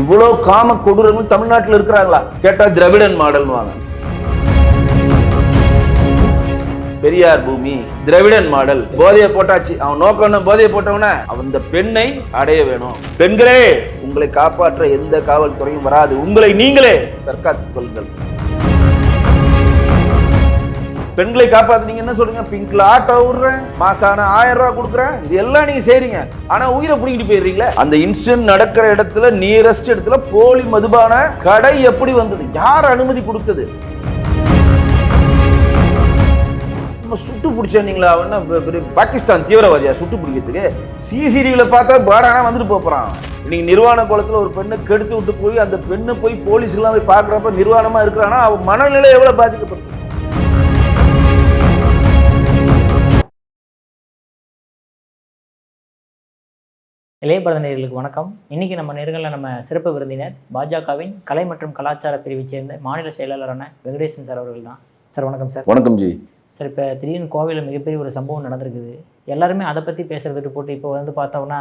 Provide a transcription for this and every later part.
இவ்வளோ காம கொடூரங்கள் தமிழ்நாட்டில் இருக்கிறாங்களா? கேட்டா திராவிடன் மாடல் வாங்க பெரியார் பூமி திராவிடன் மாடல். போதையை போட்டாச்சு. அவன் நோக்கம் என்ன போதையை போட்டவன அந்த பெண்ணை அடைய வேணும். பெண்களே உங்களை காப்பாற்ற எந்த காவல்துறையும் வராது. உங்களை நீங்களே தற்காத்துக் கொள்ளுங்கள். பெண்களை காப்பாத்துனீங்கன்னு நீங்க என்ன பிங்க்ல ஆட்டோ விடுறேன் மாசான ஆயிரம் ரூபா கொடுக்குறேன். இது எல்லாம் நீங்க செய்றீங்க. ஆனா உயிரை பிடிக்கிட்டு போயிடுறீங்களே? அந்த இன்சிடென்ட் நடக்கிற இடத்துல நியரஸ்ட் இடத்துல போலி மதுபான கடை எப்படி வந்தது? யார் அனுமதி கொடுத்தது? நம்ம சுட்டு பிடிச்சீங்களா அவன் பாகிஸ்தான் தீவிரவாதியா சுட்டு பிடிக்கிறதுக்கு? சிசிடிவியில் பார்த்தா பாடானா வந்துட்டு போறான். இன்னைக்கு நிர்வாண குளத்துல ஒரு பெண்ணை கெடுத்து விட்டு போய் அந்த பெண்ணை போய் போலீஸ்லாம் போய் பார்க்குறப்ப நிர்வாணமாக இருக்கிறானா? அவன் மனநிலை எவ்வளோ பாதிக்கப்பட்டு இளையபரத நேயர்களுக்கு வணக்கம். இன்னைக்கு நம்ம நேர்களில் நம்ம சிறப்பு விருந்தினர் பாஜகவின் கலை மற்றும் கலாச்சார பிரிவைச் சேர்ந்த மாநில செயலாளரான வெங்கடேசன் சார் அவர்கள் தான் சார் வணக்கம் சார். வணக்கம் ஜி. சார் இப்போ திடீர்னு கோவையில் மிகப்பெரிய ஒரு சம்பவம் நடந்திருக்குது. எல்லாருமே அதை பற்றி பேசுறதுக்கு போட்டு இப்போ வந்து பார்த்தோம்னா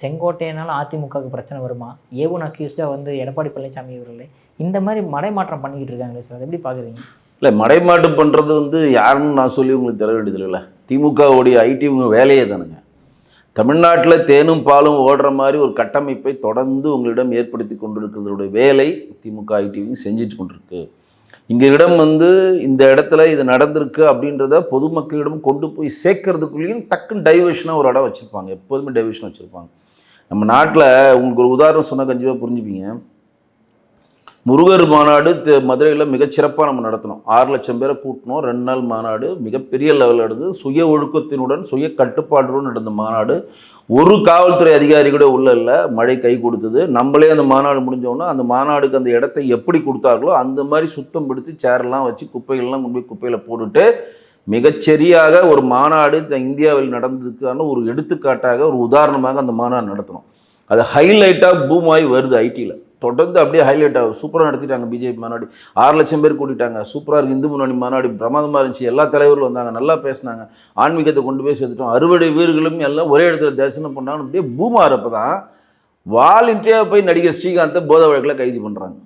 செங்கோட்டையனால அதிமுகவுக்கு பிரச்சனை வருமா? ஏவன் அக்யூஸ்டாக வந்து எடப்பாடி பழனிசாமி அவர்களே இந்த மாதிரி மடைமாற்றம் பண்ணிக்கிட்டு இருக்காங்களே சார் அதை எப்படி பார்க்குறீங்க இல்லை மடைமாட்டு பண்ணுறது வந்து யாருன்னு நான் சொல்லி உங்களுக்கு தர வேண்டியது இல்லைல்ல திமுகவுடைய ஐடி வேலையே தானுங்க தமிழ்நாட்டில் தேனும் பாலும் ஓடுற மாதிரி ஒரு கட்டமைப்பை தொடர்ந்து உங்களிடம் ஏற்படுத்தி கொண்டிருக்கிறதோடைய வேலை திமுக ஐடிவியும் செஞ்சுட்டு கொண்டிருக்கு. இடம் வந்து இந்த இடத்துல இது நடந்திருக்கு அப்படின்றத பொதுமக்களிடம் கொண்டு போய் சேர்க்கறதுக்குள்ளேயும் டக்குன்னு டைவர்ஷனாக ஒரு இடம் வச்சுருப்பாங்க. எப்போதுமே டைவர்ஷன் வச்சுருப்பாங்க. நம்ம நாட்டில் உங்களுக்கு ஒரு உதாரணம் சொன்னால் கஞ்சிவாக புரிஞ்சுப்பீங்க. முருகர் மாநாடு மதுரையில் மிகச்சிறப்பாக நம்ம நடத்தினோம் ஆறு லட்சம் பேரை கூட்டினோம் ரெண்டு நாள் மாநாடு. மிகப்பெரிய லெவலில் நடந்தது. சுய ஒழுக்கத்தினுடன் சுய கட்டுப்பாட்டுடன் நடந்த மாநாடு. ஒரு காவல்துறை அதிகாரி கூட உள்ள இல்லை. மழை கை கொடுத்தது. நம்மளே அந்த மாநாடு முடிஞ்சோன்னா அந்த மாநாடுக்கு அந்த இடத்தை எப்படி கொடுத்தார்களோ அந்த மாதிரி சுத்தம் பிடித்து சேர்லாம் வச்சு குப்பைகள்லாம் கொண்டு போய் குப்பையில் போட்டுட்டு மிகச்சரியாக ஒரு மாநாடு த- இந்தியாவில் நடந்ததுக்கான ஒரு எடுத்துக்காட்டாக ஒரு உதாரணமாக அந்த மாநாடு நடத்தணும். அது ஹைலைட்டாக பூமாய் வருது ஐடியில் தொடர்ந்து அப்படியே ஹைலைட் ஆகும் சூப்பராக நடத்திட்டாங்க பிஜேபி மாநாடு. ஆறு லட்சம் பேர் கூட்டிட்டாங்க. சூப்பராக இருக்குது இந்து முன்னணி மாநாடு பிரமாதமாக இருந்துச்சு. எல்லா தலைவர்களும் வந்தாங்க. நல்லா பேசினாங்க. ஆன்மீகத்தை கொண்டு போய் சேர்த்துட்டோம். அறுவடை வீர்களும் எல்லாம் ஒரே இடத்துல தரிசனம் பண்ணாங்க அப்படியே பூம் ஆகிறப்ப தான் வாலண்டியாக போய் நடிகர் ஸ்ரீகாந்தை போத வழக்கில் கைது பண்ணுறாங்க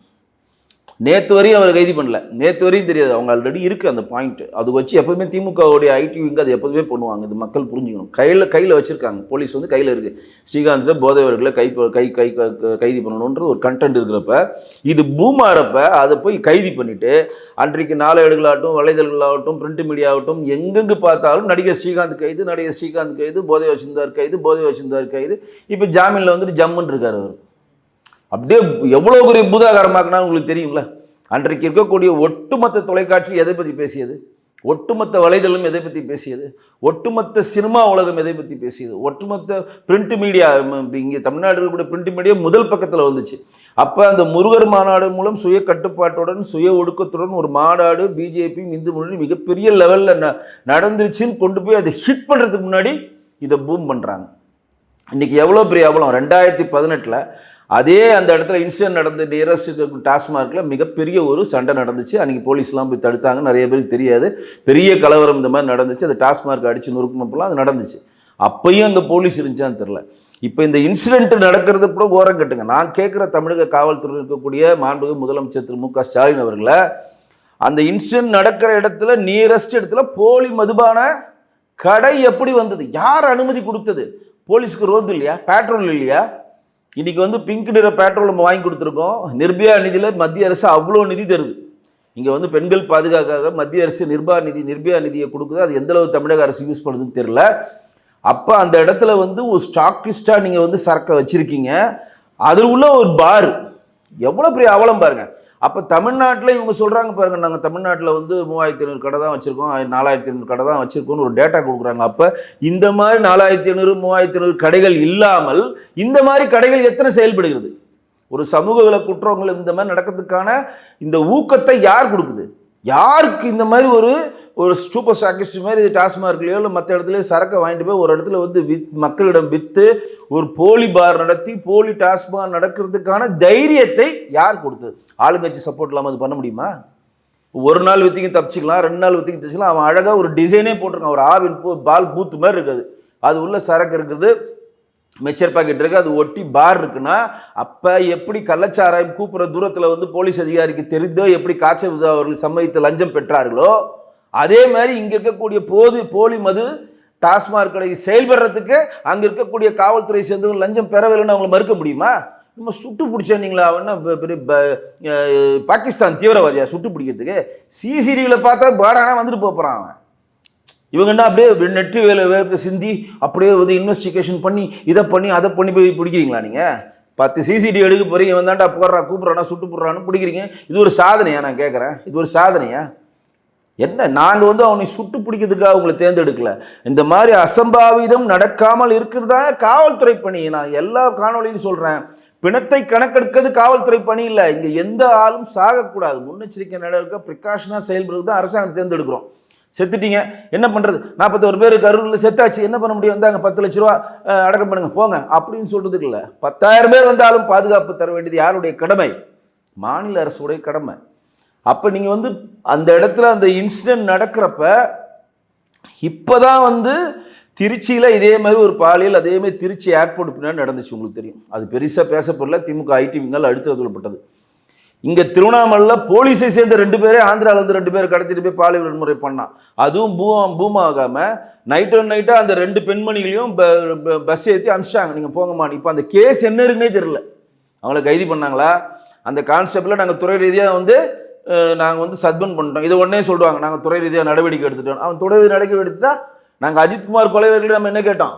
நேற்று வரையும் அவர் கைது பண்ணல. நேற்று வரையும் தெரியாது. அவங்க ஆல்ரெடி இருக்குது அந்த பாயிண்ட் அது வச்சு எப்போதுமே திமுகவுடைய ஐடி விங்க அது எப்போதுமே பண்ணுவாங்க. இது மக்கள் புரிஞ்சுக்கணும். கையில் கையில் வச்சுருக்காங்க. போலீஸ் வந்து கையில் இருக்குது ஸ்ரீகாந்தில் போதைவர்களை கை கை கை க- கைது பண்ணணுன்ற ஒரு கண்டென்ட் இருக்கிறப்ப இது பூமாறப்ப அதை போய் கைது பண்ணிவிட்டு அன்றைக்கு நாளேடுகளாகட்டும் வலைதளங்களாகட்டும் பிரிண்ட் மீடியா ஆகட்டும் எங்கெங்கு பார்த்தாலும் நடிகர் ஸ்ரீகாந்த் கைது நடிகர் ஸ்ரீகாந்த் கைது போதை வச்சிருந்தார் கைது போதை வச்சிருந்தார் கைது. இப்போ ஜாமீனில் வந்துட்டு ஜம்முன்னு இருக்கார் அவர். அப்படியே எவ்வளோ பெரிய பூதாகரமாக்குனா உங்களுக்கு தெரியுங்களா அன்றைக்கு இருக்கக்கூடிய ஒட்டுமொத்த தொலைக்காட்சி எதை பற்றி பேசியது? ஒட்டுமொத்த வலைதளம் எதை பற்றி பேசியது? ஒட்டுமொத்த சினிமா உலகம் எதை பற்றி பேசியது? ஒட்டுமொத்த பிரிண்ட் மீடியா இங்கே தமிழ்நாடு இருக்கக்கூடிய பிரிண்ட் மீடியா முதல் பக்கத்தில் வந்துச்சு. அப்போ அந்த முருகர் மாநாடு மூலம் சுய கட்டுப்பாட்டுடன் சுய ஒடுக்கத்துடன் ஒரு மாநாடு பிஜேபி இந்து முன்னணி மிகப்பெரிய லெவலில் ந நடந்துருச்சுன்னு கொண்டு போய் அதை ஹிட் பண்ணுறதுக்கு முன்னாடி இதை பூம் பண்ணுறாங்க இன்னைக்கு எவ்வளோ பெரிய அவலம்? ரெண்டாயிரத்தி பதினெட்டில் அதே அந்த இடத்துல இன்சிடென்ட் நடந்த நியரஸ்ட் டாஸ்மார்க்கில் மிகப்பெரிய ஒரு சண்டை நடந்துச்சு. அன்றைக்கி போலீஸ்லாம் போய் தடுத்தாங்க. நிறைய பேருக்கு தெரியாது. பெரிய கலவரம் இந்த மாதிரி நடந்துச்சு. அந்த டாஸ்மார்க் அடித்து நொறுக்கணுப்பெல்லாம் அது நடந்துச்சு. அப்பையும் அந்த போலீஸ் இருந்துச்சான்னு தெரில இப்போ இந்த இன்சிடென்ட் நடக்கிறது கூட ஓரம் கட்டுங்க. நான் கேட்குற தமிழக காவல்துறை இருக்கக்கூடிய மாண்புமிகு முதலமைச்சர் திரு மு க ஸ்டாலின் அவர்களை அந்த இன்சிடென்ட் நடக்கிற இடத்துல நியரஸ்ட் இடத்துல போலி மதுபான கடை எப்படி வந்தது? யார் அனுமதி கொடுத்தது? போலீஸுக்கு ரோந்து இல்லையா? பேட்ரோல் இல்லையா? இன்றைக்கி வந்து பிங்க் நிற பெட்ரோல் நம்ம வாங்கி கொடுத்துருக்கோம். நிர்பயா நிதியில் மத்திய அரசு அவ்வளோ நிதி தருது. இங்கே வந்து பெண்கள் பாதுகாக்காக மத்திய அரசு நிர்பா நிதி நிர்பயா நிதியை கொடுக்குது. அது எந்தளவு தமிழக அரசு யூஸ் பண்ணுதுன்னு தெரியல. அப்போ அந்த இடத்துல வந்து ஒரு ஸ்டாக்கிஸ்டாக நீங்கள் வந்து சரக்கை வச்சுருக்கீங்க. அதில் உள்ள ஒரு பார் எவ்வளோ பெரிய அவலம் பாருங்கள் அப்போ தமிழ்நாட்டில் இவங்க சொல்கிறாங்க பாருங்க நாங்கள் தமிழ்நாட்டில் வந்து மூவாயிரத்தி ஐநூறு கடை தான் வச்சுருக்கோம் நாலாயிரத்தி ஐநூறு கடை தான் வச்சுருக்கோம்னு ஒரு டேட்டா கொடுக்குறாங்க. அப்போ இந்த மாதிரி நாலாயிரத்தி ஐநூறு மூவாயிரத்தி ஐநூறு கடைகள் இல்லாமல் இந்த மாதிரி கடைகள் எத்தனை செயல்படுகிறது? ஒரு சமூக வில குற்றங்கள் இந்த மாதிரி நடக்கிறதுக்கான இந்த ஊக்கத்தை யார் கொடுக்குது? யாருக்கு இந்த மாதிரி ஒரு ஒரு சூப்பர் ஸ்டாக்கிஸ்ட் மாதிரி டாஸ்மார்க்லையோ இல்லை மற்ற இடத்துலையோ சரக்கை வாங்கிட்டு போய் ஒரு இடத்துல வந்து வித் மக்களிடம் விற்று ஒரு போலி பார் நடத்தி போலி டாஸ்மார் நடக்கிறதுக்கான தைரியத்தை யார் கொடுத்தது ஆளுங்கட்சி சப்போர்ட் இல்லாமல் அது பண்ண முடியுமா? ஒரு நாள் வித்திங்க தப்பிச்சிக்கலாம் ரெண்டு நாள் வித்திங்க தப்பிச்சிக்கலாம். அவன் அழகாக ஒரு டிசைனே போட்டிருக்கான். ஒரு ஆவின் பூ பால் பூத்து மாதிரி இருக்குது. அது உள்ள சரக்கு இருக்குது மெச்சர் பாக்கெட் இருக்கு அது ஒட்டி பார் இருக்குன்னா அப்போ எப்படி கள்ளச்சாராயம் கூப்பிட்ற தூரத்தில் வந்து போலீஸ் அதிகாரிக்கு தெரிந்தோ எப்படி காய்ச்சல் அவர்கள் சம்மதித்து லஞ்சம் பெற்றார்களோ அதே மாதிரி இங்கே இருக்கக்கூடிய போது போலி மது டாஸ்மாக் கடை செயல்படுறதுக்கு அங்கே இருக்கக்கூடிய காவல்துறை சேர்ந்தவங்க லஞ்சம் பெறவில்லைன்னு அவங்களை மறுக்க முடியுமா? நம்ம சுட்டு பிடிச்சீங்களா அவனா பெரிய பாகிஸ்தான் தீவிரவாதியா சுட்டு பிடிக்கிறதுக்கு? சிசிடிவியில் பார்த்தா பாடானா வந்துட்டு போகிறான் அவன். இவங்க என்ன அப்படியே நெற்றி வேலை வேர்த்து சிந்தி அப்படியே வந்து இன்வெஸ்டிகேஷன் பண்ணி இதை பண்ணி அதை பண்ணி போய் பிடிக்கிறீங்களா நீங்கள் பத்து சிசிடிவி எடுக்க போகிறீங்க இவன் தாண்டா போடுறா கூப்பிட்றானா சுட்டு போடுறான்னு பிடிக்கிறீங்க. இது ஒரு சாதனையா நான் கேட்குறேன் இது ஒரு சாதனையா? என்ன? நாங்கள் வந்து அவனை சுட்டு பிடிக்கிறதுக்காக அவங்களை தேர்ந்தெடுக்கல. இந்த மாதிரி அசம்பாவிதம் நடக்காமல் இருக்கிறதா? காவல்துறை பணி. நான் எல்லா காணொலியும் சொல்கிறேன் பிணத்தை கணக்கெடுக்கிறது காவல்துறை பணி இல்லை. இங்கே எந்த ஆளும் சாகக்கூடாது. முன்னெச்சரிக்கை நடவடிக்கை ப்ரிகாஷனாக செயல்படுறது தான் அரசாங்கம் தேர்ந்தெடுக்கிறோம். செத்துட்டீங்க. என்ன பண்ணுறது நாற்பத்தோரு பேர் கரூரில் செத்தாச்சு. என்ன பண்ண முடியும்? வந்தாங்க பத்து லட்ச ரூபா அடக்கம் பண்ணுங்க. போங்க. அப்படின்னு சொல்கிறதுக்கு இல்லை. பத்தாயிரம் பேர் வந்தாலும் பாதுகாப்பு தர வேண்டியது யாருடைய கடமை? மாநில அரசுடைய கடமை. அப்போ நீங்கள் வந்து அந்த இடத்துல அந்த இன்சிடென்ட் நடக்கிறப்ப இப்போதான் வந்து திருச்சியில் இதே மாதிரி ஒரு பாலியல் அதே மாதிரி திருச்சி ஏர்போர்ட் பின்னாடி நடந்துச்சு உங்களுக்கு தெரியும். அது பெருசாக பேசப்படல திமுக ஐடி விங்கால் அடுத்து சொல்லப்பட்டது இங்கே திருவண்ணாமலையில் போலீஸை சேர்ந்த ரெண்டு பேரே ஆந்திராவிலேருந்து ரெண்டு பேர் கடத்திட்டு போய் பாலியல் வன்முறை பண்ணான். அதுவும் பூ பூமா ஆகாமல் நைட் ஒன் நைட்டாக அந்த ரெண்டு பெண்மணிகளையும் பஸ் ஏற்றி அனுப்பிச்சிட்டாங்க. நீங்கள் போங்கம்மா இப்போ அந்த கேஸ் என்ன இருக்குன்னே தெரில. அவங்கள கைது பண்ணாங்களா? அந்த கான்ஸ்டபிளை நாங்கள் துறை ரீதியாக வந்து நாங்கள் வந்து சஸ்பெண்ட் பண்ணிட்டோம். இதை உடனே சொல்லுவாங்க. நாங்கள் துறை ரீதியாக நடவடிக்கை எடுத்துட்டோம். அவன் துறை ரீதியாக நடவடிக்கை எடுத்துட்டா நாங்கள் அஜித்குமார் கொலைவர்கள் நம்ம என்ன கேட்டோம்?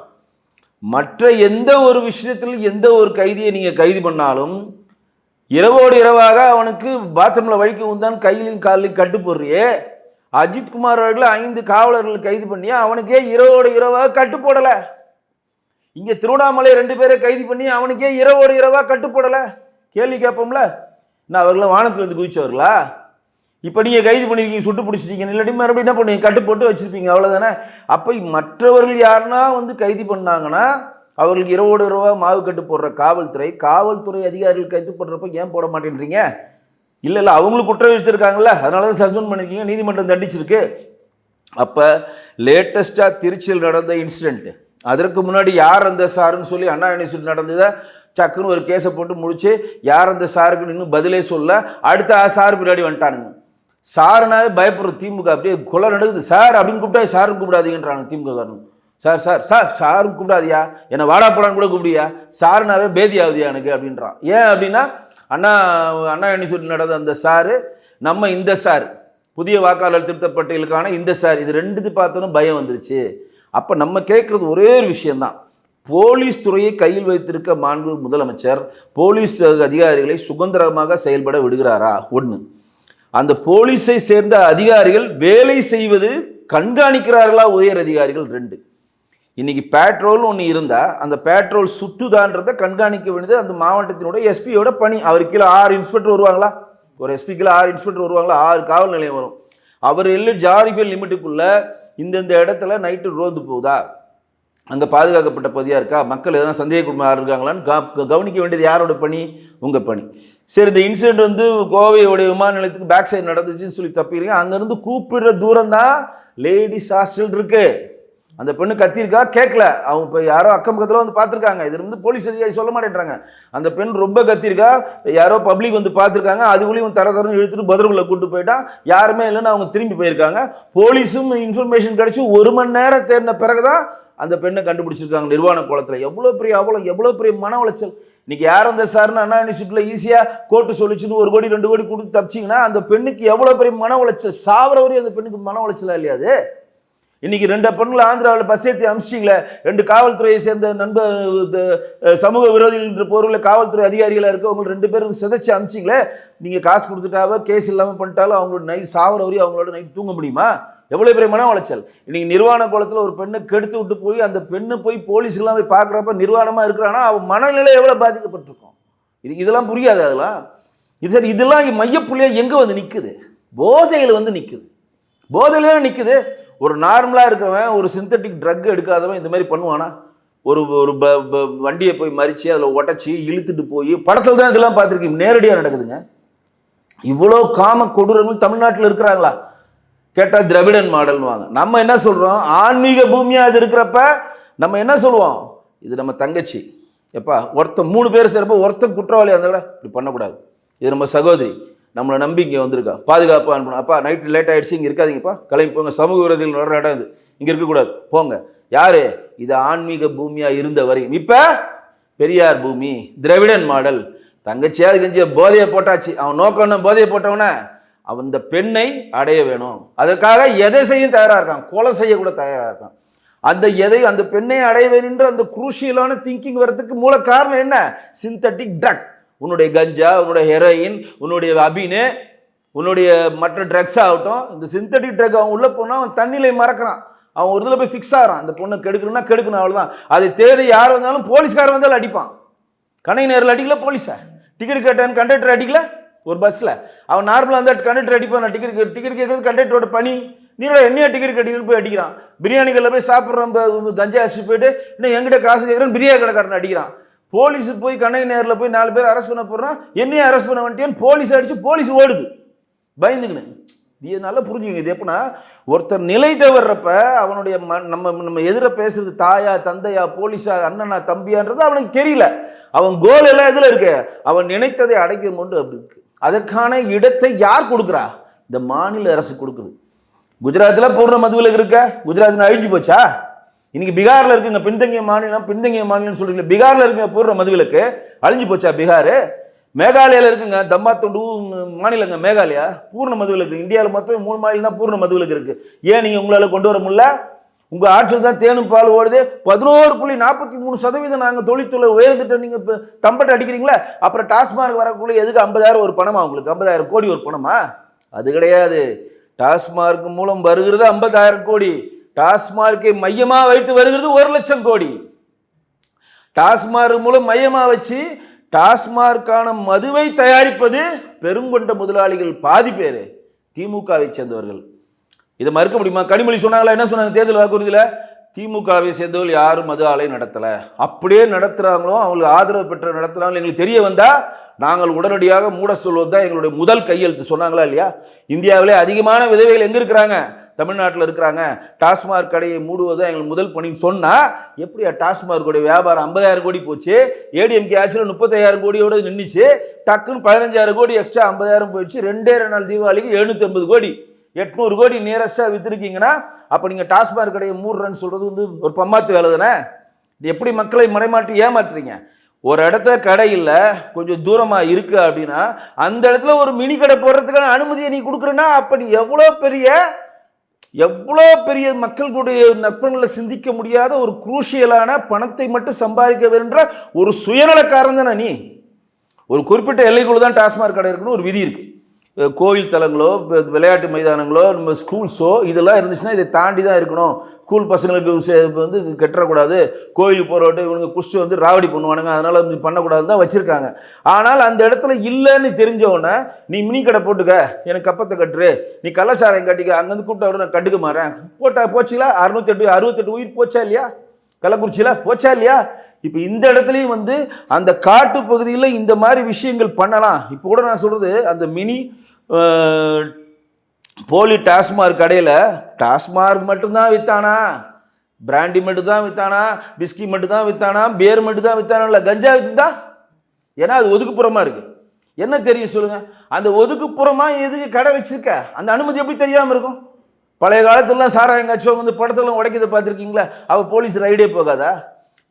மற்ற எந்த ஒரு விஷயத்தில் எந்த ஒரு கைதியை நீங்கள் கைது பண்ணாலும் இரவோடு இரவாக அவனுக்கு பாத்ரூமில் வழிக்க உந்தான் கையிலையும் காலையும் கட்டு போடுறியே. அஜித்குமார் அவர்களை ஐந்து காவலர்கள் கைது பண்ணி அவனுக்கே இரவோடு இரவாக கட்டு போடலை. இங்கே திருவண்ணாமலை ரெண்டு பேரை கைது பண்ணி அவனுக்கே இரவோடு இரவாக கட்டு போடலை. கேள்வி கேட்போம்ல? என்ன அவர்களாம் வானத்துலேருந்து குதிச்சவர்களா? இப்போ நீங்கள் கைது பண்ணியிருக்கீங்க சுட்டு பிடிச்சிட்டீங்க இல்லாட்டி மறுபடியும் என்ன பண்ணுவீங்க? கட்டு போட்டு வச்சிருப்பீங்க அவ்வளோதானே அப்போ மற்றவர்கள் யாருன்னா வந்து கைது பண்ணாங்கன்னா அவர்களுக்கு இரவோடு இரவாக மாவு கட்டு போடுற காவல்துறை காவல்துறை அதிகாரிகள் கைது பண்ணுறப்ப ஏன் போட மாட்டேன்றீங்க? இல்லை இல்லை அவங்களும் குற்றம் எடுத்திருக்காங்கல்ல அதனால தான் சஸ்பெண்ட் பண்ணியிருக்கீங்க நீதிமன்றம் தண்டிச்சிருக்கு. அப்போ லேட்டஸ்ட்டாக திருச்சியில் நடந்த இன்சிடென்ட் அதற்கு முன்னாடி யார் அந்த சாருன்னு சொல்லி அண்ணா யூனிவர்சிட்டி நடந்ததை சக்குன்னு ஒரு கேஸை போட்டு முடிச்சு யார் அந்த சாருக்கு இன்னும் பதிலே சொல்ல அடுத்த ஆ சார் பின்னாடி வந்துட்டானுங்க. சாருனாவே பயப்படுற திமுக அப்படியே கொலை நடக்குது சார் அப்படின்னு கூப்பிட்டா சாரும் கூப்பிடாதீங்கன்றாங்க திமுக காரணம் சார் சார் சார் சாரும் கூப்பிடாதியா? என்னை வாடா கூட கூப்பிடியா? சாருனாவே பேதி ஆகுதியா எனக்கு அப்படின்றான். ஏன் அப்படின்னா அண்ணா அண்ணா யூனிவர்சிட்டி நடந்த அந்த சாரு நம்ம இந்த சார் புதிய வாக்காளர் திருத்தப்பட்டியலுக்கான இந்த சார் இது ரெண்டுத்து பார்த்தோன்னு பயம் வந்துருச்சு. அப்போ நம்ம கேட்குறது ஒரே ஒரு விஷயம்தான். போலீஸ் துறையை கையில் வைத்திருக்க மாண்பு முதலமைச்சர் போலீஸ் அதிகாரிகளை சுதந்திரமாக செயல்பட விடுகிறாரா? ஒன்று அந்த போலீஸை சேர்ந்த அதிகாரிகள் வேலை செய்வது கண்காணிக்கிறார்களா உயர் அதிகாரிகள்? ரெண்டு. இன்னைக்கு பேட்ரோல் ஒன்று இருந்தால் அந்த பேட்ரோல் சுத்துதான்றதை கண்காணிக்க வேண்டியது அந்த மாவட்டத்தினுடைய எஸ்பியோட பணி. அவர் கீழே ஆறு இன்ஸ்பெக்டர் வருவாங்களா? ஒரு எஸ்பி கீழே ஆறு இன்ஸ்பெக்டர் வருவாங்களா? ஆறு காவல் நிலையம் வரும். அவர் எல்லாம் ஜாரிஃபியல் லிமிட்டுக்குள்ளே இந்தந்த இடத்துல நைட்டு ரோந்து போகுதா? அங்கே பாதுகாக்கப்பட்ட பகுதியாக இருக்கா? மக்கள் எதனா சந்தேகக்குமா இருக்காங்களான்னு கவனிக்க வேண்டியது யாரோட பணி? உங்கள் பணி. சரி இந்த இன்சிடென்ட் வந்து கோவையோடைய விமான நிலையத்துக்கு பேக் சைடு நடந்துச்சுன்னு சொல்லி தப்பிடுறீங்க அங்கேருந்து கூப்பிடுற தூரம் தான் லேடிஸ் ஹாஸ்டல் இருக்கு. அந்த பெண்ணு கத்திருக்கா கேட்கல அவங்க இப்போ யாரோ அக்கம் பக்கத்தில் வந்து பார்த்துருக்காங்க. இது வந்து போலீஸ் அதிகாரி சொல்ல மாட்டேன்றாங்க. அந்த பெண் ரொம்ப கத்திருக்கா யாரோ பப்ளிக் வந்து பார்த்துருக்காங்க. அதுக்குள்ளேயும் தர தரன்னு இழுத்துட்டு பதிலுக்குள்ள கூட்டு போயிட்டா. யாருமே இல்லைன்னு அவங்க திரும்பி போயிருக்காங்க. போலீஸும் இன்ஃபர்மேஷன் கிடச்சி ஒரு மணி நேரம் தேடின பிறகுதான் அந்த பெண்ணை கண்டுபிடிச்சிருக்காங்க நிர்வாண கோலத்தில். எவ்வளோ பெரிய அவ்வளோ எவ்வளோ பெரிய மன உளைச்சல். இன்னைக்கு யார் அந்த சார்னு அண்ணா யூனிவர்சிட்டியில் ஈஸியாக கோர்ட்டு சொல்லிச்சுன்னு ஒரு கோடி ரெண்டு கோடி கொடுத்து தப்பிச்சிங்கன்னா அந்த பெண்ணுக்கு எவ்வளோ பெரிய மன உளைச்சல்? சாவர வரையும் அந்த பெண்ணுக்கு மன உளைச்சலாக இல்லையா அது? இன்னைக்கு ரெண்டு பெண்களை ஆந்திராவில் பஸ் அமிச்சிங்களே ரெண்டு காவல்துறையை சேர்ந்த நண்பர் சமூக விரோதிகள் என்ற போர்வில் காவல்துறை அதிகாரிகளாக இருக்க அவங்க ரெண்டு பேரும் சிதைச்சு அமிச்சிங்களே நீங்கள் காசு கொடுத்துட்டாவோ கேஸ் இல்லாமல் பண்ணிட்டாலும் அவங்களோட நைட் சாவர வரையும் அவங்களோட நைட் தூங்க முடியுமா? எவ்வளோ பெரிய மன உளைச்சல்? இன்னைக்கு நிர்வாண கோலத்தில் ஒரு பெண்ணை கெடுத்து விட்டு போய் அந்த பெண்ணை போய் போலீஸ்லாம் போய் பார்க்குறப்ப நிர்வாணமாக இருக்கிறானா? அவன் மனநிலை எவ்வளோ பாதிக்கப்பட்டிருக்கும்? இது இதெல்லாம் புரியாது அதெல்லாம். இது சரி இதெல்லாம் மையப்புள்ளியாக எங்கே வந்து நிற்குது போதையில் வந்து நிற்குது போதையில் தானே நிற்குது ஒரு நார்மலாக இருக்கிறவன் ஒரு சிந்தட்டிக் ட்ரக் எடுக்காதவன் இந்த மாதிரி பண்ணுவானா? ஒரு ஒரு ப- ப- வண்டியை போய் மறித்து அதில் உடச்சி இழுத்துட்டு போய் படத்தில் தான் இதெல்லாம் பார்த்துருக்கீங்க. நேரடியாக நடக்குதுங்க. இவ்வளோ காம கொடூரங்கள் தமிழ்நாட்டில் இருக்கிறாங்களா? கேட்டால் திரவிடன் மாடல்னுவாங்க. நம்ம என்ன சொல்கிறோம் ஆன்மீக பூமியாக அது இருக்கிறப்ப நம்ம என்ன சொல்லுவோம்? இது நம்ம தங்கச்சி. எப்பா ஒருத்தன் மூணு பேர் சேர்ப்போ ஒருத்தன் குற்றவாளியாக இருந்தால் கூட இப்படி பண்ணக்கூடாது. இது நம்ம சகோதரி. நம்மளை நம்பி இங்கே வந்திருக்கா. பாதுகாப்பு அனுப்பணும். அப்பா நைட்டு லேட் ஆகிடுச்சு இங்கே இருக்காதீங்கப்பா. கிளம்பி போங்க. சமூக விரோதிகள் வர இடம் இது இங்கே இருக்கக்கூடாது. போங்க. யாரு? இது ஆன்மீக பூமியாக இருந்த வரையும். இப்போ பெரியார் பூமி திராவிடன் மாடல். தங்கச்சியாவது கெஞ்சிய போதையை போட்டாச்சு. அவன் நோக்கம் போதையை போட்டவன? அவன் பெண்ணை அடைய வேணும். அதற்காக எதை செய்ய தயாராக இருக்கான்? கொலை செய்ய கூட தயாராக இருக்கான். அந்த எதை அந்த பெண்ணை அடைய வேணுன்ற அந்த குரூஷியலான திங்கிங் வர்றதுக்கு மூல காரணம் என்ன? சிந்தட்டிக் ட்ரக் உன்னுடைய கஞ்சா உன்னுடைய ஹெரோயின் உன்னுடைய அபினு உன்னுடைய மற்ற ட்ரக்ஸ் ஆகட்டும் இந்த சிந்தட்டிக் ட்ரக் அவன் உள்ளே போனால் அவன் தண்ணியில மறக்கிறான். அவன் ஒரு இதில் போய் ஃபிக்ஸ் ஆகிறான். அந்த பொண்ணை கெடுக்கணும்னா கெடுக்கணும் அவ்வளோதான் அதை தேடி யார் வந்தாலும் போலீஸ்காரன் வந்தாலும் அடிப்பான். கணை நேரில் அடிக்கல போலீஸை. டிக்கெட் கேட்டான்னு கண்டக்டர் அடிக்கல. ஒரு பஸ்ஸில் அவன் நார்மலாக இருந்தால் கண்டக்டர் அடிப்பான் நான் டிக்கெட் டிக்கெட் கேட்குறது கண்டக்டரோட பணி. நீடா என்னையா டிக்கெட் கட்டிக்கிட்டு போய் அடிக்கிறான். பிரியாணிகளில் போய் சாப்பிட்றோம் கஞ்சா அரிசி போயிட்டு இன்னும் எங்கிட்ட காசு கேட்குறேன் பிரியாணி கடைக்காரன் அடிக்கிறான். போலீஸ் போய் கண்ணகி நேரில் போய் நாலு பேர் அரெஸ்ட் பண்ண போடுறான் என்னையும் அரெஸ்ட் பண்ண வந்துட்டேன்னு போலீஸ் அடிச்சு போலீஸ் ஓடுது. பயந்துக்கணும் இது நல்லா புரிஞ்சுக்கங்க இது எப்படின்னா ஒருத்தர் நிலை தவறுறப்ப அவனுடைய ம நம்ம நம்ம எதிர பேசுறது தாயா தந்தையா போலீஸா அண்ணனா தம்பியான்றது அவனுக்கு தெரியல. அவன் கோல் எல்லாம் எதில் இருக்கு? அவன் நினைத்ததை அடைக்கும் கொண்டு அப்படி இருக்கு. அதற்கான இடத்தை யார் கொடுக்குறா? இந்த மாநில அரசு கொடுக்குது. குஜராத்தில் பூர்ண மதுவில் இருக்க? குஜராத் அழிஞ்சு போச்சா? இன்னைக்கு பீகாரில் இருக்குங்க பின்தங்கிய மாநிலம் பின்தங்கிய மாநிலம் சொல்றீங்க பீகாரில் இருக்குங்க பூர்ண மதுவிலக்கு. அழிஞ்சு போச்சா பீகார்? மேகாலயாவில் இருக்குங்க தம்மாத்தொண்டு மாநிலங்க மேகாலயா? பூர்ண மதுவிலக்கு. இந்தியாவில் மொத்தம் மூணு மாநிலம் தான் பூர்ண மதுவிலக்கு இருக்கு. ஏன் நீங்கள் உங்களால் கொண்டு வர முடியல? உங்கள் ஆற்றில் தான் தேனும் பால் ஓடுது. பதினோரு புள்ளி நாற்பத்தி மூணு சதவீதம் நாங்கள் தொழில்துறை உயர்ந்துட்டு நீங்கள் இப்போ தம்பட்டு அடிக்கிறீங்களா அப்புறம் டாஸ்மார்க் வரக்குள்ளே எதுக்கு ஐம்பதாயிரம் ஒரு பணமா உங்களுக்கு? ஐம்பதாயிரம் கோடி ஒரு பணமா? அது கிடையாது. டாஸ்மார்க் மூலம் வருகிறது ஐம்பதாயிரம் கோடி. டாஸ்மார்க்கை மையமாக வைத்து வருகிறது ஒரு லட்சம் கோடி. டாஸ்மார்க் மூலம் மையமாக வச்சு டாஸ்மார்க்கான மதுவை தயாரிப்பது பெருங்கொண்ட முதலாளிகள் பாதி பேர் திமுகவை சேர்ந்தவர்கள். இதை மறுக்க முடியுமா? கனிமொழி சொன்னாங்களா? என்ன சொன்னாங்க? தேர்தல் வாக்குறுதியில் திமுகவை சேர்ந்தவர்கள் யாரும் மது ஆலை நடத்தலை. அப்படியே நடத்துகிறாங்களோ அவங்களுக்கு ஆதரவு பெற்ற நடத்துகிறாங்களோ எங்களுக்கு தெரிய வந்தால் நாங்கள் உடனடியாக மூட சொல்வது தான் எங்களுடைய முதல் கையெழுத்து. சொன்னாங்களா இல்லையா? இந்தியாவிலே அதிகமான விதவைகள் எங்கே இருக்கிறாங்க? தமிழ்நாட்டில் இருக்கிறாங்க. டாஸ்மாக் கடையை மூடுவது தான் எங்களுக்கு முதல் பணின்னு சொன்னால் எப்படியா டாஸ்மார்க்கோடைய வியாபாரம் ஐம்பதாயிரம் கோடி போச்சு ஏடிஎம்கே ஆட்சியில் முப்பத்தாயிரம் கோடியோட நின்றுச்சு டக்குன்னு பதினஞ்சாயிரம் கோடி எக்ஸ்ட்ரா ஐம்பதாயிரம் போயிடுச்சு ரெண்டே ரெண்டு நாள் தீபாவளிக்கு எழுநூற்றி ஐம்பது கோடி. எட்நூறு கோடி நியரஸ்ட்டாக விற்றுருக்கீங்கன்னா அப்போ நீங்கள் டாஸ்மாக் கடையை மூடுறேன்னு சொல்கிறது வந்து ஒரு பம்மாத்து வேலை தானே? எப்படி மக்களை மறைமாற்றி ஏமாற்றுறீங்க ஒரு இடத்த கடை இல்லை கொஞ்சம் தூரமாக இருக்குது அப்படின்னா அந்த இடத்துல ஒரு மினி கடை போடுறதுக்கான அனுமதியை நீ கொடுக்குறேன்னா அப்போ நீ எவ்வளோ பெரிய எவ்வளோ பெரிய மக்களுடைய நற்பங்களை சிந்திக்க முடியாத ஒரு குரூஷியலான பணத்தை மட்டும் சம்பாதிக்க வேணுன்ற ஒரு சுயநலக்காரன் தானே நீ? ஒரு குறிப்பிட்ட எல்லைக்குள்ள தான் டாஸ்மாக் கடை இருக்குன்னு ஒரு விதி இருக்குது கோவில் தலங்களோ விளையாட்டு மைதானங்களோ நம்ம ஸ்கூல்ஸோ இதெல்லாம் இருந்துச்சுன்னா இதை தாண்டி தான் இருக்கணும். ஸ்கூல் பசங்களுக்கு வந்து கெட்டக்கூடாது கோயிலுக்கு போகிறவட்டு இவனுங்க குஷ்டி வந்து ராவடி பண்ணுவானுங்க. அதனால் வந்து பண்ணக்கூடாதுன்னு தான் வச்சுருக்காங்க. ஆனால் அந்த இடத்துல இல்லைன்னு தெரிஞ்சவொடனே நீ மினி கடை போட்டுக்க. எனக்கு கப்பத்தை கட்டுரு. நீ கள்ளசாராயம் கட்டிக்க. அங்கேருந்து கூப்பிட்டு வர நான் கட்டுக்க மாறேன். போட்டா போச்சுங்களா? அறுநூத்தெட்டு அறுபத்தெட்டு உயிர் போச்சா இல்லையா? கள்ளக்குறிச்சியில் போச்சா இல்லையா? இப்போ இந்த இடத்துலையும் வந்து அந்த காட்டு பகுதியில் இந்த மாதிரி விஷயங்கள் பண்ணலாம். இப்போ கூட நான் சொல்கிறது அந்த மினி போலி டாஸ்மார்க் கடையில் டாஸ்மார்க் மட்டும்தான் விற்றானா பிராண்டி மட்டும் தான் விற்றானா பிஸ்கி மட்டும் தான் விற்றானா பியர் மட்டும் தான் விற்றானா இல்லை கஞ்சா வித்துதா? ஏன்னா அது ஒதுக்குப்புறமாக இருக்குது என்ன தெரியும் சொல்லுங்கள் அந்த ஒதுக்குப்புறமாக எதுக்கு கடை வச்சிருக்க? அந்த அனுமதி எப்படி தெரியாமல் இருக்கும்? பழைய காலத்துலலாம் சாராயம் காய்ச்சுவங்க வந்து படத்தெல்லாம் உடைக்கிறத பார்த்துருக்கீங்களா? அவள் போலீஸ் ரைடே போகாதா?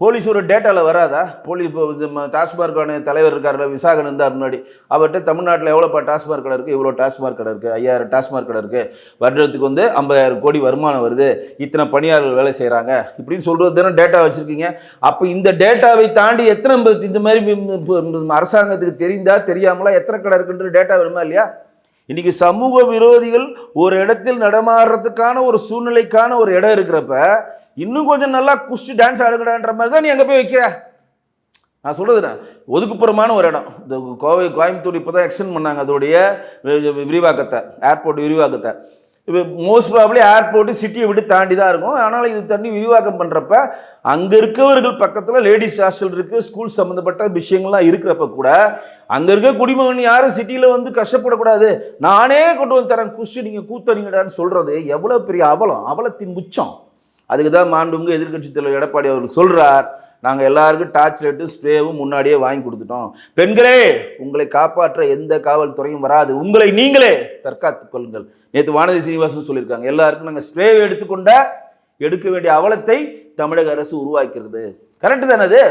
போலீஸ் ஒரு டேட்டாவில் வராதா? போலீஸ் இப்போ இது டாஸ்மார்க்கான தலைவர் இருக்கார்ல விசாகன் இருந்தார் முன்னாடி. அவர்கிட்ட தமிழ்நாட்டில் எவ்வளோப்பா டாஸ்மார்க் கடை இருக்குது இவ்வளோ டாஸ்மார்க் கடை இருக்குது ஐயாயிரம் டாஸ்மார்க் கடை இருக்குது வருடத்துக்கு வந்து ஐம்பதாயிரம் கோடி வருமானம் வருது. இத்தனை பணியாளர்கள் வேலை செய்கிறாங்க இப்படின்னு சொல்கிறது தானே டேட்டா வச்சுருக்கீங்க. அப்போ இந்த டேட்டாவை தாண்டி எத்தனை இந்த மாதிரி அரசாங்கத்துக்கு தெரிந்தா தெரியாமலா எத்தனை கடை இருக்குன்ற டேட்டா வருமா இல்லையா? இன்னைக்கு சமூக விரோதிகள் ஒரு இடத்தில் நடமாடுறதுக்கான ஒரு சூழ்நிலைக்கான ஒரு இடம் இருக்கிறப்ப இன்னும் கொஞ்சம் நல்லா குஸ்டி டான்ஸ் ஆடுங்கடான்ற மாதிரி தான் நீ அங்கே போய் வைக்கிற? நான் சொல்கிறதுண்ணா ஒதுக்குப்புறமான ஒரு இடம். இந்த கோவை கோயம்புத்தூர் இப்போ தான் எக்ஸ்டெண்ட் பண்ணாங்க. அதோடைய விரிவாக்கத்தை ஏர்போர்ட் விரிவாக்கத்தை. இப்போ மோஸ்ட் ப்ராப்ளி ஏர்போர்ட்டு சிட்டியை விட்டு தாண்டி தான் இருக்கும். ஆனால் இது தண்ணி விரிவாக்கம் பண்ணுறப்ப அங்கே இருக்கவர்கள் பக்கத்தில் லேடிஸ் ஹாஸ்டல் இருக்குது ஸ்கூல் சம்மந்தப்பட்ட விஷயங்கள்லாம் இருக்கிறப்ப கூட அங்கே இருக்க குடிமகன் யாரும் சிட்டியில் வந்து கஷ்டப்படக்கூடாது. நானே கொண்டு வந்து தரேன் குஸ்டி நீங்கள் கூத்தறிங்கடான்னு சொல்கிறது எவ்வளோ பெரிய அவலம் அவலத்தின் உச்சம். அதுக்கு தான் மாண்புமிகு எதிர்க்கட்சி தலைவர் எடப்பாடி அவர்கள் சொல்கிறார் நாங்கள் எல்லாருக்கும் டார்ச் லைட்டும் ஸ்ப்ரேவும் முன்னாடியே வாங்கி கொடுத்துட்டோம். பெண்களே உங்களை காப்பாற்ற எந்த காவல்துறையும் வராது. உங்களை நீங்களே தற்காத்துக் கொள்ளுங்கள். நேற்று வானதி சீனிவாசன் சொல்லியிருக்காங்க எல்லாருக்கும் நாங்கள் ஸ்ப்ரேவை எடுத்துக்கொண்ட எடுக்க வேண்டிய அவலத்தை தமிழக அரசு உருவாக்கிறது. கரெக்டு தானே அது?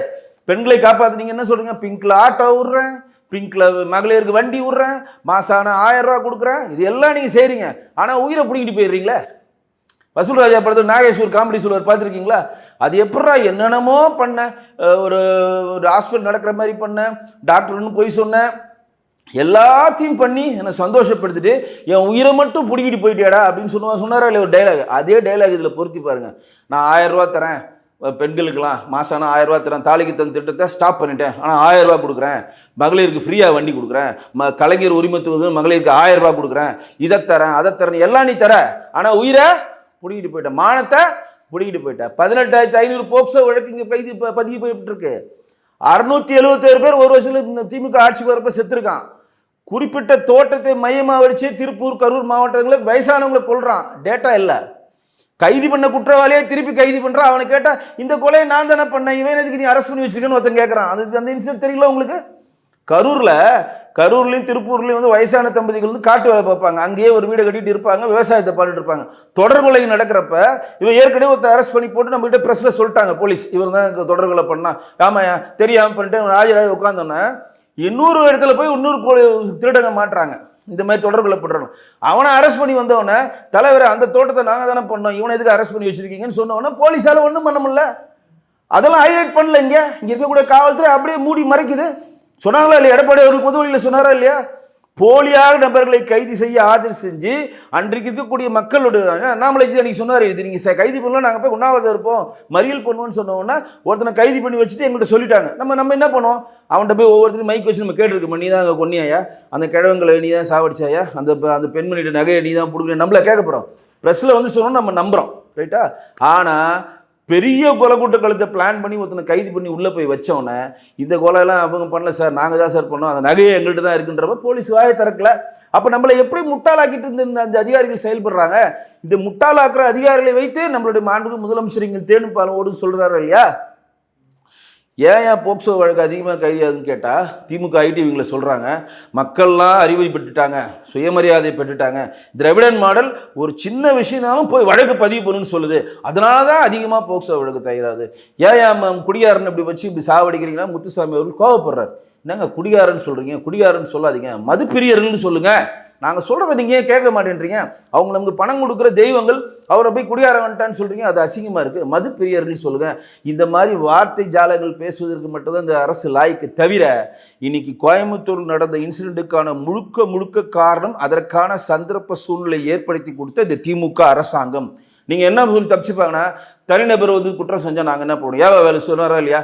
பெண்களை காப்பாற்றினீங்க என்ன சொல்கிறீங்க பிங்க்ல ஆட்டோ விடுறேன் பிங்க்ல மகளிருக்கு வண்டி விடுறேன் மாசான ஆயிரம் ரூபா கொடுக்குறேன் இது எல்லாம் நீங்கள் செய்கிறீங்க ஆனால் உயிரை பிடிங்கிட்டு போயிடுறீங்களே? வசூல் ராஜா படத்தில் நாகேஸ்வர் காமெடி சொல்லுவார் பார்த்துருக்கீங்களா? அது எப்படா என்னென்னமோ பண்ண ஒரு ஒரு ஹாஸ்பிட்டல் நடக்கிற மாதிரி பண்ண டாக்டர்னு போய் சொன்னேன் எல்லாத்தையும் பண்ணி என்னை சந்தோஷப்படுத்திட்டு என் உயிரை மட்டும் பிடிக்கிட்டு போயிட்டேடா அப்படின்னு சொல்லுவா சொன்னாரா இல்லை ஒரு டைலாக் அதே டைலாக் இதில் பொருத்தி பாருங்கள் நான் ஆயரூவா தரேன் பெண்களுக்கெல்லாம் மாசானா ஆயரூவா தரேன் தாலிக்கு தந்த திட்டத்தை ஸ்டாப் பண்ணிட்டேன். ஆனால் ஆயரூவா கொடுக்குறேன். மகளிருக்கு ஃப்ரீயாக வண்டி கொடுக்குறேன். ம கலைஞர் உரிமத்துவது மகளிருக்கு ஆயரூவா கொடுக்குறேன். இதை தரேன் அதை தரேன் எல்லாம் நீ தர. ஆனால் உயிரை பிடிக்கிட்டு போயிட்டேன் மானத்தை பிடிக்கிட்டு போயிட்டேன் பதினெட்டாயிரத்தி ஐநூறு போக்சோ வழக்கு இங்கே பதிவு பதிவு போயிட்டுருக்கு அறுநூத்தி எழுபத்தேழு பேர் ஒரு வருஷத்தில் இந்த திமுக ஆட்சி வரப்ப செத்துருக்கான். குறிப்பிட்ட தோட்டத்தை மையமாக வச்சு திருப்பூர் கரூர் மாவட்டங்களில் வயசானவங்களை கொள்கிறான் டேட்டா இல்லை. கைது பண்ண குற்றவாளியே திருப்பி கைது பண்ணுறான் அவனை கேட்டால் இந்த கொலையை நான் தானே பண்ணேன். இவன் எதுக்கு நீ அரெஸ்ட் பண்ணி வச்சிருக்கேன்னு ஒருத்தன் கேட்குறான் அது அந்த இன்சிடென்ட் தெரியல உங்களுக்கு? கரூரில் கரூர்லேயும் திருப்பூர்லேயும் வந்து வயசான தம்பதிகள் வந்து காட்டு வேலை பார்ப்பாங்க. அங்கேயே ஒரு வீடு கட்டிட்டு இருப்பாங்க விவசாயத்தை பாத்துட்டு இருப்பாங்க. தொடர்கொலை நடக்கிறப்ப இவன் ஏற்கனவே ஒருத்தர் அரெஸ்ட் பண்ணி போட்டு நம்ம ப்ரெஸ்ஸில் சொல்லிட்டாங்க போலீஸ் இவர் தான் தொடர்கொலை தொடர் பண்ணா. ஆமாயா தெரியாமல் பண்ணிட்டு இவன் உட்காந்தோன்னே இன்னொரு இடத்துல போய் இன்னொரு திருடங்க மாட்டுறாங்க. இந்த மாதிரி தொடர் கொள்ளப்படுறோம் அவனை அரெஸ்ட் பண்ணி வந்தவன தலைவர் அந்த தோட்டத்தை நாங்கள் தானே பண்ணோம். இவனை எதுக்கு அரெஸ்ட் பண்ணி வச்சிருக்கீங்கன்னு சொன்னவொன்னே போலீஸால் ஒன்றும் பண்ண முடியல. அதெல்லாம் ஹைலைட் பண்ணல இங்கே. இங்கே இருக்கக்கூடிய காவல்துறை அப்படியே மூடி மறைக்குது. சொன்னாங்களா இல்லையா? எடப்பாடி அவர்கள் பொதுவழியில் சொன்னாரா இல்லையா? போலியாக நபர்களை கைது செய்ய ஆஜர் செஞ்சு அன்றைக்கு இருக்கக்கூடிய மக்களோட அண்ணாமலை அன்றைக்கி சொன்னார் இது நீங்கள் கைது பண்ணலாம் நாங்கள் போய் உண்ணாவிரதம் இருப்போம் மறியல் பண்ணுவோம்னு சொன்னோன்னா ஒருத்தனை கைது பண்ணி வச்சுட்டு எங்கள்கிட்ட சொல்லிட்டாங்க. நம்ம நம்ம என்ன பண்ணோம் அவன்கிட்ட போய் ஒவ்வொருத்தரும் மைக் வச்சு நம்ம கேட்டுருக்கோம்? நீ தான் அங்கே கொன்னியாயா? அந்த கிழவங்களை நீ தான் சாவடிச்சாயா? அந்த அந்த பெண்மணியோட நகையை நீ தான் பிடிக்கிற நம்மள கேட்க போகிறோம் ப்ரெஸ்ஸில் வந்து சொன்னோம் நம்ம நம்புகிறோம் ரைட்டா ஆனால் பெரிய கொலை கூட்ட பிளான் பண்ணி ஒருத்தனை கைது பண்ணி உள்ளே போய் வச்சவொடனே இந்த கொலையெல்லாம் அவங்க பண்ணல சார் நாங்கள் தான் சார் பண்ணோம். அந்த நகையை எங்கள்கிட்ட தான் இருக்குன்றப்ப போலீஸ் வாயை திறக்கல. அப்போ நம்மளை எப்படி முட்டாளாக்கிட்டு இருந்த அந்த அதிகாரிகள் செயல்படுறாங்க? இந்த முட்டாளாக்குற அதிகாரிகளை வைத்து நம்மளுடைய மாண்புக்கு முதலமைச்சர் இங்கே தேனும் பாலம் சொல்கிறாரு இல்லையா? ஏன் ஏன் போக்சோ வழக்கு அதிகமாக கையாதுன்னு கேட்டால் திமுக ஐடி இவங்களை சொல்கிறாங்க மக்கள்லாம் அறிவை பெற்றுட்டாங்க சுயமரியாதை பெற்றுட்டாங்க. திராவிடன் மாடல் ஒரு சின்ன விஷயம்னாலும் போய் வழக்கு பதிவு பண்ணுன்னு சொல்லுது. அதனால தான் அதிகமாக போக்சோ வழக்கு தயாராது ஏன் ஏன் குடியாரன் இப்படி வச்சு இப்படி சாவடிக்கிறீங்கன்னா முத்துசாமி அவர்கள் கோவப்படுறார். என்னங்க குடிகாரன்னு சொல்கிறீங்க குடிகாரன்னு சொல்லாதீங்க. மதுப்பிரியர்கள்னு சொல்லுங்கள் நாங்கள் சொல்கிறத நீங்கள் ஏன் கேட்க மாட்டேன்றீங்க? அவங்க நமக்கு பணம் கொடுக்குற தெய்வங்கள் அவரை போய் குடியார வந்துட்டான்னு சொல்கிறீங்க அது அசிங்கமாக இருக்குது மது பிரியர்கள் சொல்லுங்கள் இந்த மாதிரி வார்த்தை ஜாலங்கள் பேசுவதற்கு மட்டும்தான் இந்த அரசு லாய்க்கு தவிர இன்னைக்கு கோயம்புத்தூர் நடந்த இன்சிடெண்ட்டுக்கான முழுக்க முழுக்க காரணம் அதற்கான சந்தர்ப்ப சூழ்நிலை ஏற்படுத்தி கொடுத்த இந்த திமுக அரசாங்கம். நீங்கள் என்ன சொல்லி தப்பிச்சுப்பாங்கன்னா தனிநபர் வந்து குற்றம் செஞ்சால் நாங்கள் என்ன பண்ணுவோம்? ஏவா வேலை சொன்னாரா இல்லையா?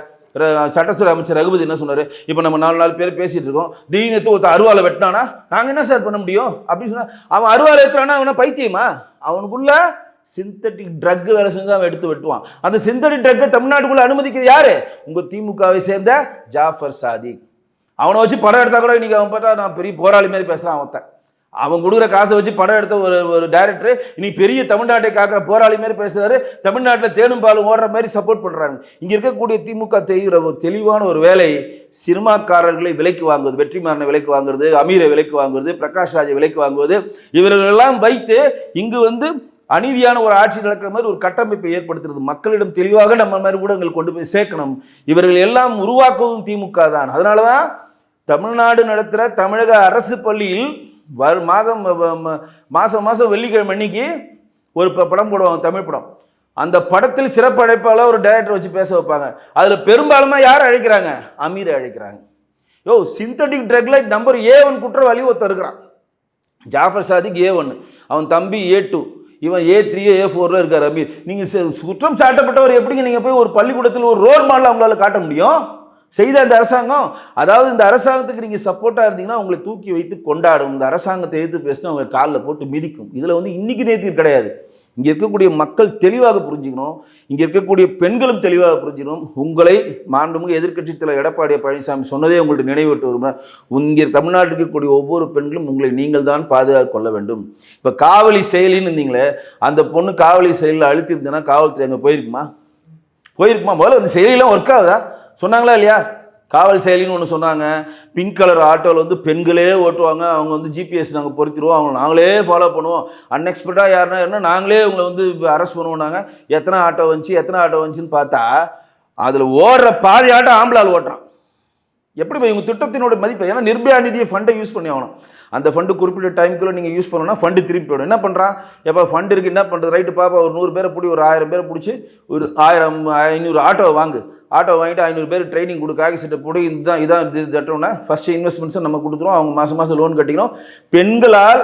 சட்டத்துறை அமைச்சர் ரகுபதி என்ன சொன்னார்? இப்போ நம்ம நாலு நாலு பேர் பேசிட்டு இருக்கோம். திடீர்னு ஒருத்தர் ஒருத்தன் அருவாலை வெட்டினானா? நாங்கள் என்ன சார் பண்ண முடியும்? அப்படின்னு சொன்னால் அவன் அருவாலை எடுத்துறானா அவனை பைத்தியமா? அவனுக்குள்ள சிந்தட்டிக் ட்ரக் வேலை செஞ்சு அவன் எடுத்து வெட்டுவான். அந்த சிந்தட்டிக் ட்ரக்கை தமிழ்நாட்டுக்குள்ள அனுமதிக்கிறது யாரு? உங்கள் திமுகவை சேர்ந்த ஜாஃபர் சாதிக். அவனை வச்சு படம் எடுத்தா கூட இன்னைக்கு அவன் பார்த்தா நான் பெரிய போராளி மாதிரி பேசுகிறான் அவன் அவன் கொடுக்குற காசை வச்சு படம் எடுத்த ஒரு ஒரு டைரக்டர் இனி பெரிய தமிழ்நாட்டை காக்கிற போராளி மாதிரி பேசுறாரு. தமிழ்நாட்டில் தேனும் பாலும் ஓடுற மாதிரி சப்போர்ட் பண்ணுறாங்க இங்கே இருக்கக்கூடிய திமுக செய்கிற ஒரு தெளிவான ஒரு வேலை சினிமாக்காரர்களை விலைக்கு வாங்குவது வெற்றிமாறனை விலைக்கு வாங்குறது அமீரை விலைக்கு வாங்குறது பிரகாஷ் ராஜை விலைக்கு வாங்குவது. இவர்களெல்லாம் வைத்து இங்கு வந்து அநீதியான ஒரு ஆட்சி நடக்கிற மாதிரி ஒரு கட்டமைப்பை ஏற்படுத்துறது. மக்களிடம் தெளிவாக நம்ம மாதிரி ஊடகங்கள் கொண்டு போய் சேர்க்கணும். இவர்கள் எல்லாம் உருவாக்குவதும் திமுக தான். அதனால தான் தமிழ்நாடு நடத்துகிற தமிழக அரசு பள்ளியில் வரு மாதம் மாதம் மாதம் வெள்ளிக்கிழமை அன்னைக்கு ஒரு ப- படம் போடுவாங்க தமிழ் படம். அந்த படத்தில் சிறப்பு அழைப்பாளர் ஒரு டைரக்டர் வச்சு பேச வைப்பாங்க. அதில் பெரும்பாலுமாக யார் அழைக்கிறாங்க? அமீரை அழைக்கிறாங்க. யோ சிந்தட்டிக் ட்ரக்ல நம்பர் ஏ ஒன் குற்றவாளி ஒருத்தர் இருக்கிறான். ஜாஃபர் சாதிக் ஏ ஒன்று அவன் தம்பி ஏ டூ இவன் ஏ த்ரீ ஏ ஃபோரில் இருக்கார் அமீர். நீங்கள் குற்றம் சாட்டப்பட்டவர் எப்படிங்க நீங்கள் போய் ஒரு பள்ளிக்கூடத்தில் ஒரு ரோல் மாடல் அவங்களால காட்ட முடியும்? செய்த அந்த அரசாங்கம் அதாவது இந்த அரசாங்கத்துக்கு நீங்கள் சப்போர்ட்டாக இருந்தீங்கன்னா உங்களை தூக்கி வைத்து கொண்டாடும். இந்த அரசாங்கத்தை எதிர்த்து பேசினா அவங்க காலில் போட்டு மிதிக்கும். இதில் வந்து இன்னைக்கு நேற்று கிடையாது. இங்கே இருக்கக்கூடிய மக்கள் தெளிவாக புரிஞ்சுக்கணும். இங்கே இருக்கக்கூடிய பெண்களும் தெளிவாக புரிஞ்சுக்கணும். உங்களை மாண்புமிகு எதிர்க்கட்சி தலைவர் எடப்பாடி பழனிசாமி சொன்னதே உங்கள்கிட்ட நினைவிட்டு வரும் இங்கே தமிழ்நாட்டில் இருக்கக்கூடிய ஒவ்வொரு பெண்களும் உங்களை நீங்கள் தான் பாதுகாத்து கொள்ள வேண்டும். இப்போ காவலி செயலின்னு இருந்தீங்களே அந்த பொண்ணு காவலி செயலில் அழுத்திருந்தேன்னா காவல்துறை அங்கே போயிருக்குமா? போயிருக்குமா? முதல்ல அந்த செயலிலாம் ஒர்க் ஆகுதா? சொன்னாங்களா இல்லையா? காவல் செயலின்னு ஒன்று சொன்னாங்க. பிங்க் கலர் ஆட்டோவில் வந்து பெண்களே ஓட்டுவாங்க. அவங்க வந்து ஜிபிஎஸ் நாங்கள் பொருத்திடுவோம் அவங்க நாங்களே ஃபாலோ பண்ணுவோம். அன்எக்ஸ்பெக்டாக யாருன்னா என்ன நாங்களே உங்களை வந்து அரெஸ்ட் பண்ணுவோம் நாங்கள் எத்தனை ஆட்டோ வந்துச்சு எத்தனை ஆட்டோ வந்துச்சுன்னு பார்த்தா அதில் ஓடுற பாதி ஆட்டோ ஆம்பளால் ஓட்டுறான். எப்படி இவங்க திட்டத்தினோட மதிப்பு ஏன்னா நிர்பயா நிதியை ஃபண்டை யூஸ் பண்ணி ஆகணும். அந்த ஃபண்டு குறிப்பிட்ட டைமுக்குள்ளே நீங்கள் யூஸ் பண்ணணும்னா ஃபண்டு திருப்பி போயிடும். என்ன பண்ணுறான் எப்போ ஃபண்டு இருக்குது என்ன பண்ணுறது ரைட்டு பாப்பா ஒரு நூறு பேரை பிடி ஒரு ஆயிரம் பேரை பிடிச்சி ஒரு ஆயிரம் ஐநூறு ஆட்டோ வாங்கு. ஆட்டோ வாங்கிட்டு ஐநூறு பேர் ட்ரைனிங் கொடு காகி போடு இதுதான் இதான் இது தட்டோம்னா ஃபஸ்ட்டு இன்வெஸ்ட்மெண்ட்ஸை நம்ம கொடுத்துருவோம். அவங்க மாதம் மாதம் லோன் கட்டிக்கணும். பெண்களால்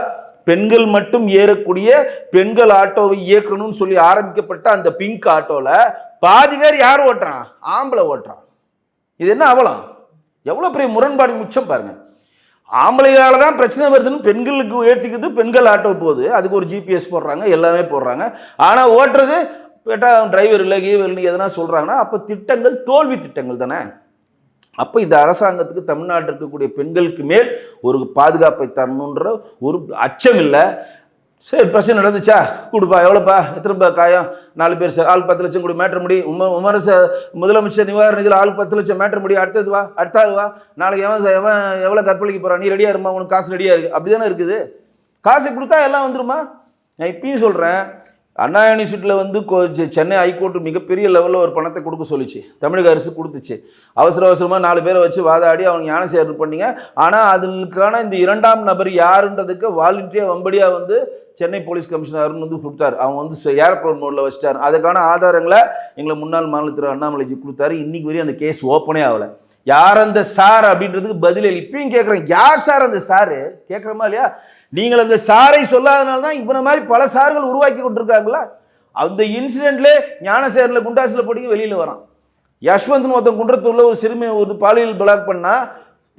பெண்கள் மட்டும் ஏறக்கூடிய பெண்கள் ஆட்டோவை இயக்கணும்னு சொல்லி ஆரம்பிக்கப்பட்ட அந்த பிங்க் ஆட்டோவில் பாதி பேர் யார் ஓட்டுறான்? ஆம்பளை ஓட்டுறான். இது என்ன அவலம்? எவ்வளோ பெரிய முரண்பாடு மிச்சம் பாருங்கள் ஆம்பளைகளால் தான் பிரச்சனை வருதுன்னு பெண்களுக்கு உயர்த்திக்கிறது பெண்கள் ஆட்டோ போகுது. அதுக்கு ஒரு ஜிபிஎஸ் போடுறாங்க எல்லாமே போடுறாங்க. ஆனால் ஓட்டுறது கேட்டால் டிரைவர் இல்லை கீவர் இல்லை எதனா சொல்கிறாங்கன்னா அப்போ திட்டங்கள் தோல்வி திட்டங்கள் தானே? அப்போ இந்த அரசாங்கத்துக்கு தமிழ்நாட்டில் இருக்கக்கூடிய பெண்களுக்கு மேல் ஒரு பாதுகாப்பை தரணுன்ற ஒரு அச்சம் இல்லை. சரி பிரச்சனை நடந்துச்சா? கொடுப்பா எவ்வளோப்பா எத்தனைப்பா காயம்? நாலு பேர் சார் ஆள் பத்து லட்சம் கொடு மேட்ரு முடி. உம உமரச முதலமைச்சர் நிவாரண நிதியில் ஆள் பத்து லட்சம் மேட்ரு முடி அடுத்தது வா அடுத்த வா நாளைக்கு எவன் எவன் எவ்வளோ கற்பழிக்க போகிறான் நீ ரெடியாக இருமா? உனக்கு காசு ரெடியாக இருக்குது அப்படி தானே இருக்குது? காசு கொடுத்தா எல்லாம் வந்துருமா? நான் இப்பயும் சொல்கிறேன் அண்ணா யூனிவர்சிட்டியில் வந்து கொ- செ- சென்னை ஹைகோர்ட் மிகப்பெரிய லெவலில் ஒரு பணத்தை கொடுக்க சொல்லிச்சு. தமிழக அரசு கொடுத்துச்சு. அவசர அவசரமாக நாலு பேரை வச்சு வாதாடி அவங்க ஞான சேர்வு பண்ணிங்க. ஆனால் அதுக்கான இந்த இரண்டாம் நபர் யாருன்றதுக்கு வாலண்டியாக வம்படியாக வந்து சென்னை போலீஸ் கமிஷனர் வந்து கொடுத்தாரு. அவங்க வந்து ஏர்போர்ட் மோடில் வச்சிட்டார். அதுக்கான ஆதாரங்களை எங்களை முன்னாள் மாநில திரு அண்ணாமலைஜி கொடுத்தாரு. இன்றைக்கு வரையும் அந்த கேஸ் ஓப்பனே ஆகலை. யார் அந்த சார் அப்படின்றதுக்கு பதில் இல்லை இப்பயும் கேட்குறேன் யார் சார் அந்த சாரு? கேட்குறோமா இல்லையா? நீங்கள் அந்த சாரை சொல்லாதனால தான் இவனை மாதிரி பல சார்கள் உருவாக்கி கொண்டிருக்காங்களா? அந்த இன்சிடென்ட்ல ஞானசேரில் குண்டாசில் போட்டி வெளியில் வரான். யஷ்வந்த்னு ஒருத்தன் குன்றத்தூரில் ஒரு சிறுமி ஒரு பாலியல் பலாக் பண்ணா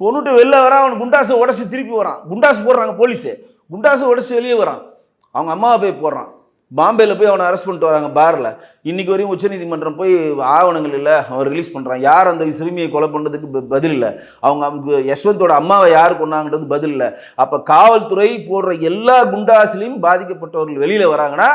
பொண்ணுட்டு வெளில வரான் அவன் குண்டாசை உடச்சி திருப்பி வரான். குண்டாசு போடுறாங்க போலீஸு. குண்டாசை உடச்சி வெளியே வரான். அவங்க அம்மாவை போய் போடுறான். பாம்பேயில் போய் அவனை அரெஸ்ட் பண்ணிட்டு வராங்க பாரில் இன்றைக்கி வரையும் உச்சநீதிமன்றம் போய் ஆவணங்கள் இல்லை. அவன் ரிலீஸ் பண்ணுறான் யார் அந்த சிறுமியை கொலை பண்ணுறதுக்கு பதில் இல்லை. அவங்க அவங்க யஷ்வந்தோட அம்மாவை யார் கொண்டாங்கன்றது பதில் இல்லை. அப்போ காவல்துறை போடுற எல்லா குண்டாசிலையும் பாதிக்கப்பட்டவர்கள் வெளியில் வராங்கன்னா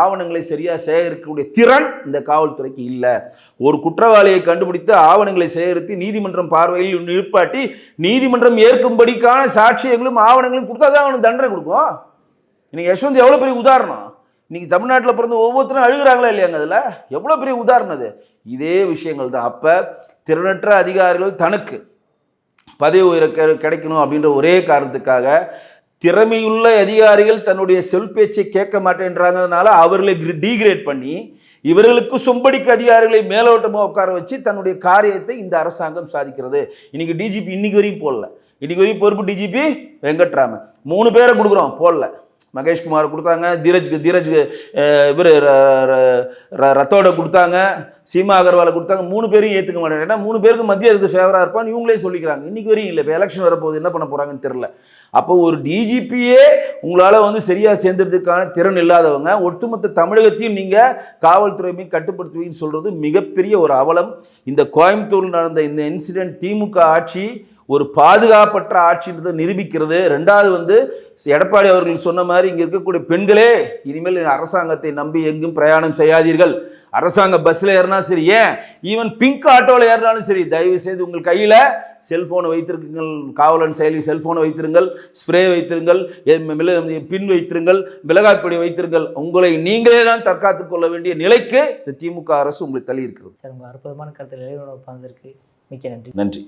ஆவணங்களை சரியாக சேகரிக்கக்கூடிய திறன் இந்த காவல்துறைக்கு இல்லை. ஒரு குற்றவாளியை கண்டுபிடித்து ஆவணங்களை சேகரித்து நீதிமன்றம் பார்வையில் நிற்பாட்டி நீதிமன்றம் ஏற்கும்படிக்கான சாட்சியங்களும் ஆவணங்களும் கொடுத்தா தான் அவனுக்கு தண்டனை கொடுக்கும். இன்னைக்கு யஷ்வந்த் எவ்வளோ பெரிய உதாரணம்? இன்றைக்கி தமிழ்நாட்டில் பிறந்த ஒவ்வொருத்தரும் அழுகுறாங்களா இல்லையாங்க அதில்? எவ்வளோ பெரிய உதாரணம் அது. இதே விஷயங்கள் தான். அப்போ திறனற்ற அதிகாரிகள் தனக்கு பதவி உயர கெ- கிடைக்கணும் அப்படின்ற ஒரே காரணத்துக்காக திறமையுள்ள அதிகாரிகள் தன்னுடைய செல் பேச்சை கேட்க மாட்டேன்றாங்கனால அவர்களை டீக்ரேட் பண்ணி இவர்களுக்கு சொம்படிக்கு அதிகாரிகளை மேலோட்டமாக உட்கார வச்சு தன்னுடைய காரியத்தை இந்த அரசாங்கம் சாதிக்கிறது. இன்னைக்கு டிஜிபி இன்னைக்கு வரையும் போடல. இன்னைக்கு வரையும் பொறுப்பு டிஜிபி வெங்கட்ராமன். மூணு பேரை கொடுக்குறோம் போடல. மகேஷ்குமார் கொடுத்தாங்க தீரஜ்க்கு தீரஜ் இவர் ரத்தோட கொடுத்தாங்க சீமா அகர்வாலை கொடுத்தாங்க. மூணு பேரும் ஏற்றுக்க மாட்டாங்க. ஏன்னா மூணு பேருக்கு மத்திய அரசு ஃபேவராக இருப்பான்னு இவங்களே சொல்லிக்கிறாங்க. இன்றைக்கி வரையும் இல்லை. இப்போ எலெக்ஷன் வரப்போகுது என்ன பண்ண போகிறாங்கன்னு தெரில அப்போ ஒரு டிஜிபியே உங்களால் வந்து சரியாக சேர்ந்ததுக்கான திறன் இல்லாதவங்க ஒட்டுமொத்த தமிழகத்தையும் நீங்கள் காவல்துறையுமே கட்டுப்படுத்துவீங்கன்னு சொல்கிறது மிகப்பெரிய ஒரு அவலம். இந்த கோயம்புத்தூரில் நடந்த இந்த இன்சிடென்ட் திமுக ஆட்சி ஒரு பாதுகாப்பற்ற ஆட்சின்றதை நிரூபிக்கிறது. ரெண்டாவது வந்து எடப்பாடி அவர்கள் சொன்ன மாதிரி இங்கே இருக்கக்கூடிய பெண்களே இனிமேல் அரசாங்கத்தை நம்பி எங்கும் பிரயாணம் செய்யாதீர்கள். அரசாங்க பஸ்ஸில் ஏறினா சரி ஏன்? ஈவன் பிங்க் ஆட்டோவில் ஏறினாலும் சரி தயவு செய்து உங்கள் கையில் செல்போனை வைத்திருக்குங்கள். காவலன் செயலி செல்போனை வைத்திருங்கள். ஸ்ப்ரே வைத்திருங்கள். பின் வைத்திருங்கள். மிளகாய் பொடி வைத்திருங்கள். உங்களை நீங்களே தான் தற்காத்துக் கொள்ள வேண்டிய நிலைக்கு இந்த திமுக அரசு உங்களை தள்ளி இருக்கிறது. சார் உங்கள் அற்புதமான கருத்தில் இளைவனோட உட்காந்துருக்கு மிக்க நன்றி. நன்றி.